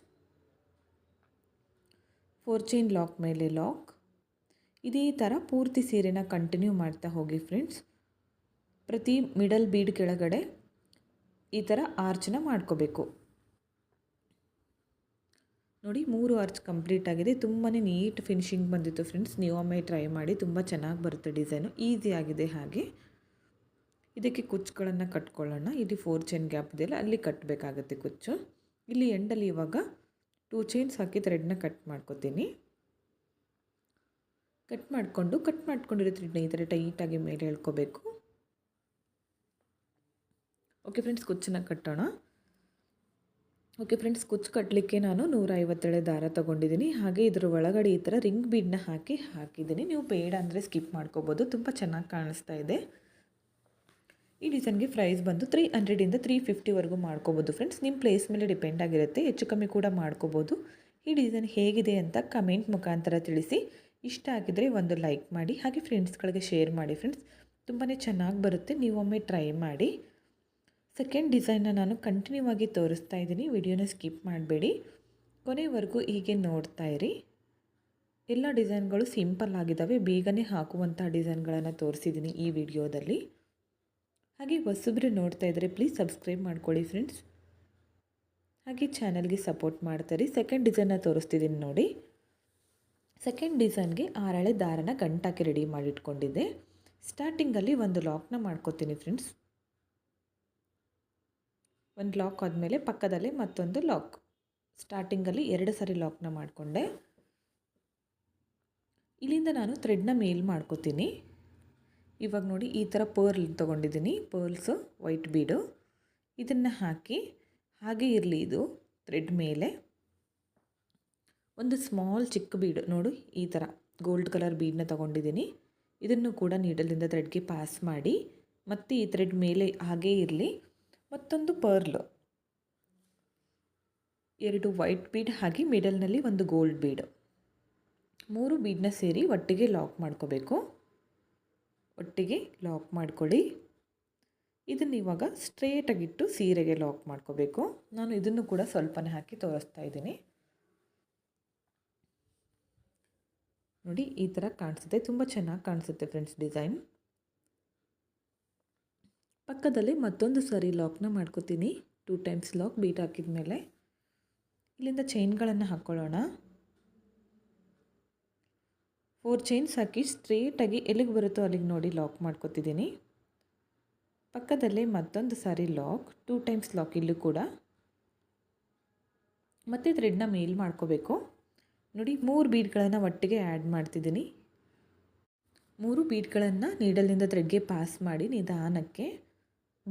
four chain lock ಮೇಲೆ ಲಾಕ್ ಇದೇ ಥರ ಪೂರ್ತಿ ಸೀರೆನ ಕಂಟಿನ್ಯೂ ಮಾಡ್ತಾ ಹೋಗಿ ಫ್ರೆಂಡ್ಸ್ ಪ್ರತಿ ಮಿಡಲ್ ಬೀಡ್ ಕೆಳಗಡೆ ಈ ಥರ ಆರ್ಚನ್ನ ಮಾಡ್ಕೋಬೇಕು. ನೋಡಿ, ಮೂರು ಆರ್ಚ್ ಕಂಪ್ಲೀಟ್ ಆಗಿದೆ. ತುಂಬಾ ನೀಟ್ ಫಿನಿಶಿಂಗ್ ಬಂದಿತ್ತು ಫ್ರೆಂಡ್ಸ್. ನೀವು ಒಮ್ಮೆ ಟ್ರೈ ಮಾಡಿ, ತುಂಬ ಚೆನ್ನಾಗಿ ಬರುತ್ತೆ ಡಿಸೈನು. ಆಗಿದೆ ಹಾಗೆ. ಇದಕ್ಕೆ ಕುಚ್ಚುಗಳನ್ನು ಕಟ್ಕೊಳ್ಳೋಣ. ಇಲ್ಲಿ ಫೋರ್ ಚೈನ್ ಗ್ಯಾಪ್ ಇದೆಯಲ್ಲ ಅಲ್ಲಿ ಕಟ್ಟಬೇಕಾಗತ್ತೆ ಕುಚ್ಚು. ಇಲ್ಲಿ ಎಂಡಲ್ಲಿ ಇವಾಗ ಟೂ ಚೈನ್ಸ್ ಹಾಕಿ ಥ್ರೆಡ್ನ ಕಟ್ ಮಾಡ್ಕೊತೀನಿ. ಕಟ್ ಮಾಡಿಕೊಂಡು, ಕಟ್ ಮಾಡ್ಕೊಂಡಿರೋ ಥ್ರೆಡ್ನ ಈ ಥರ ಟೈಟಾಗಿ ಮೇಲೆ ಹೇಳ್ಕೋಬೇಕು ಓಕೆ ಫ್ರೆಂಡ್ಸ್ ಕುಚ್ಚನ್ನ ಕಟ್ಟೋಣ. ಓಕೆ ಫ್ರೆಂಡ್ಸ್ ಕುಚ್ಚು ಕಟ್ಟಲಿಕ್ಕೆ ನಾನು ನೂರ ಐವತ್ತೇಳೆ ದಾರ ತೊಗೊಂಡಿದ್ದೀನಿ. ಹಾಗೆ ಇದರ ಒಳಗಡೆ ಈ ಥರ ರಿಂಗ್ ಬೀಡ್ನ ಹಾಕಿ ಹಾಕಿದ್ದೀನಿ. ನೀವು ಬೇಡ ಅಂದರೆ ಸ್ಕಿಪ್ ಮಾಡ್ಕೋಬೋದು. ತುಂಬ ಚೆನ್ನಾಗಿ ಕಾಣಿಸ್ತಾ ಇದೆ. ಈ ಡಿಸೈನ್ಗೆ ಪ್ರೈಸ್ ಬಂದು ತ್ರೀ ಹಂಡ್ರೆಡಿಂದ ತ್ರೀ ಫಿಫ್ಟಿವರೆಗೂ ಮಾಡ್ಕೋಬೋದು ಫ್ರೆಂಡ್ಸ್ ನಿಮ್ಮ ಪ್ಲೇಸ್ ಮೇಲೆ ಡಿಪೆಂಡ್ ಆಗಿರುತ್ತೆ. ಹೆಚ್ಚು ಕಮ್ಮಿ ಕೂಡ ಮಾಡ್ಕೋಬೋದು. ಈ ಡಿಸೈನ್ ಹೇಗಿದೆ ಅಂತ ಕಮೆಂಟ್ ಮುಖಾಂತರ ತಿಳಿಸಿ. ಇಷ್ಟ ಆಗಿದರೆ ಒಂದು ಲೈಕ್ ಮಾಡಿ, ಹಾಗೆ ಫ್ರೆಂಡ್ಸ್ಗಳಿಗೆ ಶೇರ್ ಮಾಡಿ ಫ್ರೆಂಡ್ಸ್ ತುಂಬಾ ಚೆನ್ನಾಗಿ ಬರುತ್ತೆ. ನೀವೊಮ್ಮೆ ಟ್ರೈ ಮಾಡಿ. ಸೆಕೆಂಡ್ ಡಿಸೈನ್ನ ನಾನು ಕಂಟಿನ್ಯೂ ಆಗಿ ತೋರಿಸ್ತಾ ಇದ್ದೀನಿ. ವಿಡಿಯೋನ ಸ್ಕಿಪ್ ಮಾಡಬೇಡಿ. ಕೊನೆವರೆಗೂ ಹೀಗೆ ನೋಡ್ತಾ ಇರಿ. ಎಲ್ಲ ಡಿಸೈನ್ಗಳು ಸಿಂಪಲ್ ಆಗಿದ್ದಾವೆ. ಬೇಗನೆ ಹಾಕುವಂಥ ಡಿಸೈನ್ಗಳನ್ನು ತೋರಿಸಿದ್ದೀನಿ ಈ ವಿಡಿಯೋದಲ್ಲಿ. ಹಾಗೆ ಹೊಸಬ್ರು ನೋಡ್ತಾ ಇದ್ದರೆ ಪ್ಲೀಸ್ ಸಬ್ಸ್ಕ್ರೈಬ್ ಮಾಡ್ಕೊಳ್ಳಿ ಫ್ರೆಂಡ್ಸ್ ಹಾಗೆ ಚಾನಲ್ಗೆ ಸಪೋರ್ಟ್ ಮಾಡ್ತಾರೆ. ಸೆಕೆಂಡ್ ಡಿಸೈನ್ನ ತೋರಿಸ್ತಿದ್ದೀನಿ ನೋಡಿ. ಸೆಕೆಂಡ್ ಡಿಸೈನ್ಗೆ ಆರಳೆ ದಾರನ ಗಂಟಾಕಿ ರೆಡಿ ಮಾಡಿಟ್ಕೊಂಡಿದ್ದೆ. ಸ್ಟಾರ್ಟಿಂಗಲ್ಲಿ ಒಂದು ಲಾಕ್ನ ಮಾಡ್ಕೋತೀನಿ ಫ್ರೆಂಡ್ಸ್ ಒಂದು ಲಾಕ್ ಆದಮೇಲೆ ಪಕ್ಕದಲ್ಲಿ ಮತ್ತೊಂದು ಲಾಕ್. ಸ್ಟಾರ್ಟಿಂಗಲ್ಲಿ ಎರಡು ಸರಿ ಲಾಕ್ನ ಮಾಡಿಕೊಂಡೆ. ಇಲ್ಲಿಂದ ನಾನು ಥ್ರೆಡ್ನ ಮೇಲ್ ಮಾಡ್ಕೋತೀನಿ. ಇವಾಗ ನೋಡಿ ಈ ಥರ ಪರ್ಲ್ ತೊಗೊಂಡಿದ್ದೀನಿ. Pearls, white bead. ಇದನ್ನು ಹಾಕಿ, ಹಾಗೆ ಇರಲಿ ಇದು ಥ್ರೆಡ್ ಮೇಲೆ. ಒಂದು ಸ್ಮಾಲ್ ಚಿಕ್ಕ ಬೀಡು ನೋಡು ಈ ಥರ. ಗೋಲ್ಡ್ ಕಲರ್ ಬೀಡನ್ನ ತೊಗೊಂಡಿದ್ದೀನಿ. ಇದನ್ನು ಕೂಡ ನೀಡಲಿಂದ ಥ್ರೆಡ್ಗೆ ಪಾಸ್ ಮಾಡಿ. ಮತ್ತು ಈ ಥ್ರೆಡ್ ಮೇಲೆ ಹಾಗೇ ಇರಲಿ. ಮತ್ತೊಂದು ಪರ್ಲ್. ಎರಡು ವೈಟ್ ಬೀಡ್ ಹಾಗೆ ಮಿಡಲ್ನಲ್ಲಿ ಒಂದು ಗೋಲ್ಡ್ ಬೀಡ್. ಮೂರು ಬೀಡನ್ನ ಸೇರಿ ಒಟ್ಟಿಗೆ ಲಾಕ್ ಮಾಡ್ಕೋಬೇಕು. ಒಟ್ಟಿಗೆ ಲಾಕ್ ಮಾಡ್ಕೊಳ್ಳಿ. ಇದನ್ನು ಇವಾಗ ಸ್ಟ್ರೇಟಾಗಿಟ್ಟು ಸೀರೆಗೆ ಲಾಕ್ ಮಾಡ್ಕೋಬೇಕು. ನಾನು ಇದನ್ನು ಕೂಡ ಸ್ವಲ್ಪನೇ ಹಾಕಿ ತೋರಿಸ್ತಾ ಇದ್ದೀನಿ. ನೋಡಿ, ಈ ಥರ ಕಾಣಿಸುತ್ತೆ. ತುಂಬ ಚೆನ್ನಾಗಿ ಕಾಣಿಸುತ್ತೆ ಫ್ರೆಂಡ್ಸ್ ಡಿಸೈನ್. ಪಕ್ಕದಲ್ಲಿ ಮತ್ತೊಂದು ಸರಿ ಲಾಕ್ನ ಮಾಡ್ಕೋತೀನಿ. ಟೂ ಟೈಮ್ಸ್ ಲಾಕ್ ಬೀಟ್ ಹಾಕಿದ ಮೇಲೆ ಇಲ್ಲಿಂದ ಚೈನ್ಗಳನ್ನು ಹಾಕ್ಕೊಳ್ಳೋಣ. ಫೋರ್ ಚೈನ್ಸ್ ಹಾಕಿ ಸ್ಟ್ರೇಟಾಗಿ ಎಲ್ಲಿಗೆ ಬರುತ್ತೋ ಅಲ್ಲಿಗೆ ನೋಡಿ ಲಾಕ್ ಮಾಡ್ಕೋತಿದ್ದೀನಿ. ಪಕ್ಕದಲ್ಲೇ ಮತ್ತೊಂದು ಸಾರಿ ಲಾಕ್ ಟೂ ಟೈಮ್ಸ್ ಲಾಕ್ ಇಲ್ಲೂ ಕೂಡ. ಮತ್ತು ಥ್ರೆಡ್ನ ಮೇಲ್ ಮಾಡ್ಕೋಬೇಕು. ನೋಡಿ, ಮೂರು ಬೀಡ್ಗಳನ್ನು ಒಟ್ಟಿಗೆ ಆ್ಯಡ್ ಮಾಡ್ತಿದ್ದೀನಿ. ಮೂರು ಬೀಡ್ಗಳನ್ನು ನೀಡಲಿಂದ ಥ್ರೆಡ್ಗೆ ಪಾಸ್ ಮಾಡಿ ನಿಧಾನಕ್ಕೆ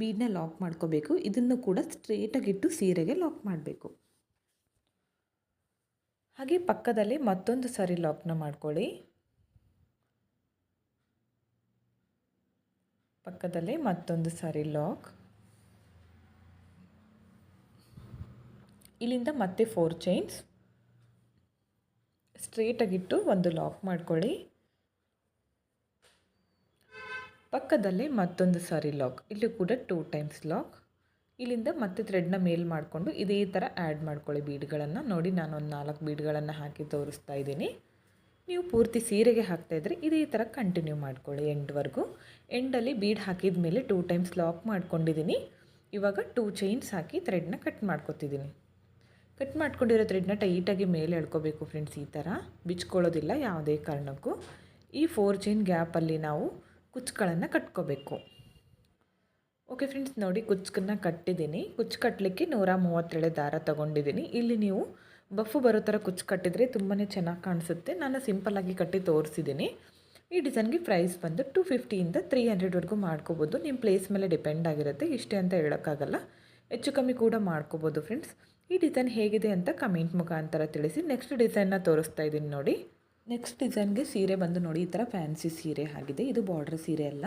ಬೀಡನ್ನ ಲಾಕ್ ಮಾಡ್ಕೋಬೇಕು. ಇದನ್ನು ಕೂಡ ಸ್ಟ್ರೇಟಾಗಿಟ್ಟು ಸೀರೆಗೆ ಲಾಕ್ ಮಾಡಬೇಕು. ಹಾಗೆ ಪಕ್ಕದಲ್ಲಿ ಮತ್ತೊಂದು ಸಾರಿ ಲಾಕ್ನ ಮಾಡ್ಕೊಳ್ಳಿ. ಪಕ್ಕದಲ್ಲಿ ಮತ್ತೊಂದು ಸಾರಿ ಲಾಕ್. ಇಲ್ಲಿಂದ ಮತ್ತೆ ಫೋರ್ ಚೈನ್ಸ್ ಸ್ಟ್ರೇಟಾಗಿಟ್ಟು ಒಂದು ಲಾಕ್ ಮಾಡ್ಕೊಳ್ಳಿ. ಪಕ್ಕದಲ್ಲಿ ಮತ್ತೊಂದು ಸಾರಿ ಲಾಕ್. ಇಲ್ಲಿ ಕೂಡ ಟೂ ಟೈಮ್ಸ್ ಲಾಕ್ ಇಲ್ಲಿಂದ ಮತ್ತೆ ಥ್ರೆಡ್ನ ಮೇಲ್ ಮಾಡಿಕೊಂಡು ಇದೇ ಥರ ಆ್ಯಡ್ ಮಾಡ್ಕೊಳ್ಳಿ ಬೀಡ್ಗಳನ್ನು ನೋಡಿ ನಾನು ಒಂದು ನಾಲ್ಕು ಬೀಡ್ಗಳನ್ನು ಹಾಕಿ ತೋರಿಸ್ತಾ ಇದ್ದೀನಿ. ನೀವು ಪೂರ್ತಿ ಸೀರೆಗೆ ಹಾಕ್ತಾಯಿದ್ರೆ ಇದೇ ಥರ ಕಂಟಿನ್ಯೂ ಮಾಡ್ಕೊಳ್ಳಿ ಎಂಡ್ವರೆಗೂ. ಎಂಡಲ್ಲಿ ಬೀಡ್ ಹಾಕಿದ ಮೇಲೆ ಟೂ ಟೈಮ್ಸ್ ಲಾಕ್ ಮಾಡ್ಕೊಂಡಿದ್ದೀನಿ. ಇವಾಗ ಟೂ ಚೈನ್ಸ್ ಹಾಕಿ ಥ್ರೆಡ್ನ ಕಟ್ ಮಾಡ್ಕೊತಿದ್ದೀನಿ. ಕಟ್ ಮಾಡ್ಕೊಂಡಿರೋ ಥ್ರೆಡ್ನ ಟೈಟಾಗಿ ಮೇಲೆ ಎಳ್ಕೋಬೇಕು ಫ್ರೆಂಡ್ಸ್ ಈ ಥರ ಬಿಚ್ಕೊಳ್ಳೋದಿಲ್ಲ ಯಾವುದೇ ಕಾರಣಕ್ಕೂ. ಈ ಫೋರ್ ಚೈನ್ ಗ್ಯಾಪಲ್ಲಿ ನಾವು ಕುಚ್ಚುಗಳನ್ನು ಕಟ್ಕೋಬೇಕು. ಓಕೆ ಫ್ರೆಂಡ್ಸ್ ನೋಡಿ ಕುಚ್ಚನ್ನು ಕಟ್ಟಿದ್ದೀನಿ. ಕುಚ್ಚು ಕಟ್ಟಲಿಕ್ಕೆ ನೂರ ಮೂವತ್ತೇಳು ದಾರ ತೊಗೊಂಡಿದ್ದೀನಿ. ಇಲ್ಲಿ ನೀವು ಬಫು ಬರೋ ಥರ ಕುಚ್ಚು ಕಟ್ಟಿದರೆ ತುಂಬಾ ಚೆನ್ನಾಗಿ ಕಾಣಿಸುತ್ತೆ. ನಾನು ಸಿಂಪಲ್ಲಾಗಿ ಕಟ್ಟಿ ತೋರಿಸಿದ್ದೀನಿ. ಈ ಡಿಸೈನ್ಗೆ ಪ್ರೈಸ್ ಬಂದು ಟು ಫಿಫ್ಟಿಯಿಂದ ತ್ರೀ ಹಂಡ್ರೆಡ್ವರೆಗೂ ಮಾಡ್ಕೋಬೋದು. ನಿಮ್ಮ ಪ್ಲೇಸ್ ಮೇಲೆ ಡಿಪೆಂಡ್ ಆಗಿರುತ್ತೆ. ಇಷ್ಟೇ ಅಂತ ಹೇಳೋಕ್ಕಾಗಲ್ಲ. ಹೆಚ್ಚು ಕಮ್ಮಿ ಕೂಡ ಮಾಡ್ಕೋಬೋದು ಫ್ರೆಂಡ್ಸ್ ಈ ಡಿಸೈನ್ ಹೇಗಿದೆ ಅಂತ ಕಮೆಂಟ್ ಮುಖಾಂತರ ತಿಳಿಸಿ. ನೆಕ್ಸ್ಟ್ ಡಿಸೈನ್ನ ತೋರಿಸ್ತಾ ಇದ್ದೀನಿ ನೋಡಿ. ನೆಕ್ಸ್ಟ್ ಡಿಸೈನ್ಗೆ ಸೀರೆ ಬಂದು ನೋಡಿ, ಈ ಥರ ಫ್ಯಾನ್ಸಿ ಸೀರೆ ಆಗಿದೆ. ಇದು ಬಾರ್ಡ್ರ್ ಸೀರೆ ಅಲ್ಲ.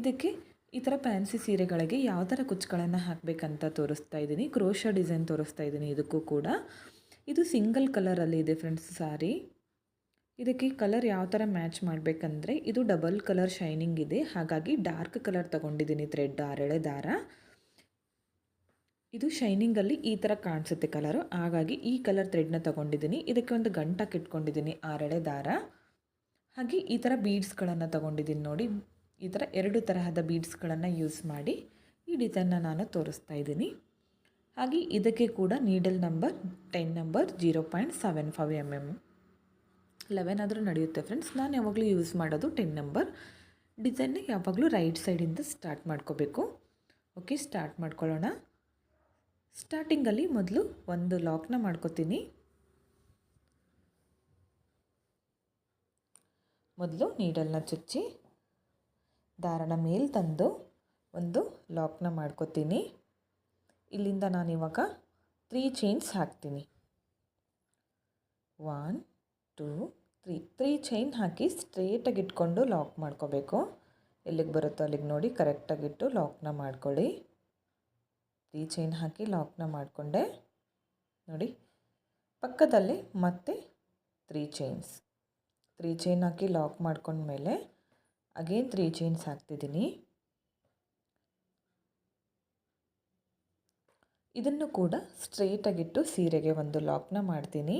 ಇದಕ್ಕೆ ಈ ಥರ ಫ್ಯಾನ್ಸಿ ಸೀರೆಗಳಿಗೆ ಯಾವ ಥರ ಕುಚ್ಚುಗಳನ್ನು ಹಾಕಬೇಕಂತ ತೋರಿಸ್ತಾ ಇದ್ದೀನಿ. ಕ್ರೋಶ ಡಿಸೈನ್ ತೋರಿಸ್ತಾ ಇದ್ದೀನಿ ಇದಕ್ಕೂ ಕೂಡ. ಇದು ಸಿಂಗಲ್ ಕಲರಲ್ಲಿ ಇದೆ ಫ್ರೆಂಡ್ಸ್ ಸಾರಿ ಇದಕ್ಕೆ ಕಲರ್ ಯಾವ ಥರ ಮ್ಯಾಚ್ ಮಾಡಬೇಕಂದ್ರೆ, ಇದು ಡಬಲ್ ಕಲರ್ ಶೈನಿಂಗ್ ಇದೆ. ಹಾಗಾಗಿ ಡಾರ್ಕ್ ಕಲರ್ ತೊಗೊಂಡಿದ್ದೀನಿ ಥ್ರೆಡ್ ಆರೆಳೆ ದಾರ. ಇದು ಶೈನಿಂಗಲ್ಲಿ ಈ ಥರ ಕಾಣಿಸುತ್ತೆ ಕಲರು ಹಾಗಾಗಿ ಈ ಕಲರ್ ಥ್ರೆಡ್ನ ತೊಗೊಂಡಿದ್ದೀನಿ. ಇದಕ್ಕೆ ಒಂದು ಗಂಟಕ್ಕೆ ಇಟ್ಕೊಂಡಿದ್ದೀನಿ ಆರಳೆ ದಾರ. ಹಾಗೆ ಈ ಥರ ಬೀಡ್ಸ್ಗಳನ್ನು ತೊಗೊಂಡಿದ್ದೀನಿ ನೋಡಿ. ಈ ಥರ ಎರಡು ತರಹದ ಬೀಡ್ಸ್ಗಳನ್ನು ಯೂಸ್ ಮಾಡಿ ಈ ಡಿಸೈನ್ನ ನಾನು ತೋರಿಸ್ತಾ ಇದ್ದೀನಿ. ಹಾಗೆ ಇದಕ್ಕೆ ಕೂಡ needle number ten number zero point seven five M M eleven ಆದರೂ ನಡೆಯುತ್ತೆ ಫ್ರೆಂಡ್ಸ್ ನಾನು ಯಾವಾಗಲೂ ಯೂಸ್ ಮಾಡೋದು ಟೆನ್ ನಂಬರ್ ಡಿಸೈನ್ನ ಯಾವಾಗಲೂ ರೈಟ್ ಸೈಡಿಂದ ಸ್ಟಾರ್ಟ್ ಮಾಡ್ಕೋಬೇಕು. ಓಕೆ ಸ್ಟಾರ್ಟ್ ಮಾಡ್ಕೊಳ್ಳೋಣ. ಸ್ಟಾರ್ಟಿಂಗಲ್ಲಿ ಮೊದಲು ಒಂದು ಲಾಕ್ನ ಮಾಡ್ಕೋತೀನಿ. ಮೊದಲು ನೀಡಲ್ನ ಚುಚ್ಚಿ ದಾರನ ಮೇಲೆ ತಂದು ಒಂದು ಲಾಕ್ನ ಮಾಡ್ಕೋತೀನಿ. ಇಲ್ಲಿಂದ ನಾನಿವಾಗ ತ್ರೀ ಚೈನ್ಸ್ ಹಾಕ್ತೀನಿ. One two three three chain ಹಾಕಿ ಸ್ಟ್ರೇಟಾಗಿ ಇಟ್ಕೊಂಡು ಲಾಕ್ ಮಾಡ್ಕೋಬೇಕು. ಎಲ್ಲಿಗೆ ಬರುತ್ತೋ ಅಲ್ಲಿಗೆ ನೋಡಿ ಕರೆಕ್ಟಾಗಿಟ್ಟು ಲಾಕ್ನ ಮಾಡ್ಕೊಳ್ಳಿ. ತ್ರೀ ಚೈನ್ ಹಾಕಿ ಲಾಕ್ನ ಮಾಡಿಕೊಂಡೆ. ನೋಡಿ, ಪಕ್ಕದಲ್ಲಿ ಮತ್ತೆ ತ್ರೀ ಚೈನ್ಸ್ ತ್ರೀ ಚೈನ್ ಹಾಕಿ ಲಾಕ್ ಮಾಡ್ಕೊಂಡ್ಮೇಲೆ ಅಗೇನ್ ತ್ರೀ ಚೈನ್ಸ್ ಹಾಕ್ತಿದ್ದೀನಿ. ಇದನ್ನು ಕೂಡ ಸ್ಟ್ರೇಟಾಗಿಟ್ಟು ಸೀರೆಗೆ ಒಂದು ಲಾಕ್ನ ಮಾಡ್ತೀನಿ.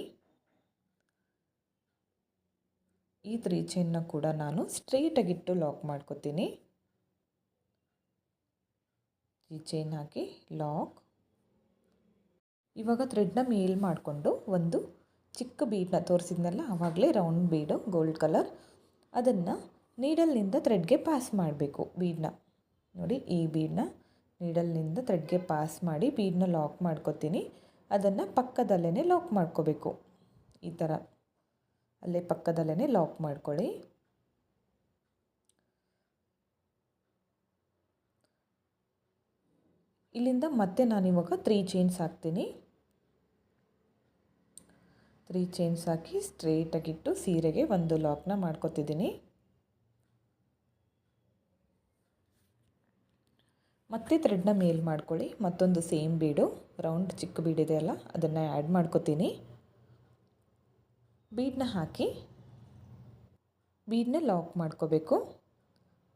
ಈ ತ್ರೀ ಚೈನ್ನ ಕೂಡ ನಾನು ಸ್ಟ್ರೇಟಾಗಿಟ್ಟು ಲಾಕ್ ಮಾಡ್ಕೋತೀನಿ. ಈ ಚೈನ್ ಹಾಕಿ ಲಾಕ್ ಇವಾಗ ಥ್ರೆಡ್ನ ಮೇಲ್ ಮಾಡಿಕೊಂಡು ಒಂದು ಚಿಕ್ಕ ಬೀಡನ್ನ ತೋರಿಸಿದ್ನಲ್ಲ ಆವಾಗಲೇ ರೌಂಡ್ ಬೀಡು ಗೋಲ್ಡ್ ಕಲರ್ ಅದನ್ನು ನೀಡಲ್ನಿಂದ ಥ್ರೆಡ್ಗೆ ಪಾಸ್ ಮಾಡಬೇಕು ಬೀಡನ್ನ ನೋಡಿ, ಈ ಬೀಡನ್ನ ನೀಡಲ್ನಿಂದ ಥ್ರೆಡ್ಗೆ ಪಾಸ್ ಮಾಡಿ ಬೀಡನ್ನ ಲಾಕ್ ಮಾಡ್ಕೊತೀನಿ. ಅದನ್ನು ಪಕ್ಕದಲ್ಲೇ ಲಾಕ್ ಮಾಡ್ಕೋಬೇಕು. ಈ ಥರ ಅಲ್ಲೇ ಪಕ್ಕದಲ್ಲೇ ಲಾಕ್ ಮಾಡ್ಕೊಳ್ಳಿ. ಇಲ್ಲಿಂದ ಮತ್ತೆ ನಾನು ಇವಾಗ ತ್ರೀ ಚೈನ್ಸ್ ಹಾಕ್ತೀನಿ. ತ್ರೀ ಚೈನ್ಸ್ ಹಾಕಿ ಸ್ಟ್ರೇಟಾಗಿಟ್ಟು ಸೀರೆಗೆ ಒಂದು ಲಾಕ್ನ ಮಾಡ್ಕೊತಿದ್ದೀನಿ. ಮತ್ತೆ ಥ್ರೆಡ್ನ ಮೇಲ್ ಮಾಡ್ಕೊಳ್ಳಿ. ಮತ್ತೊಂದು ಸೇಮ್ ಬೀಡು ರೌಂಡ್ ಚಿಕ್ಕ ಬೀಡಿದೆ ಅಲ್ಲ, ಅದನ್ನು ಆ್ಯಡ್ ಮಾಡ್ಕೊತೀನಿ. ಬೀಡನ್ನ ಹಾಕಿ ಬೀಡನ್ನ ಲಾಕ್ ಮಾಡ್ಕೋಬೇಕು.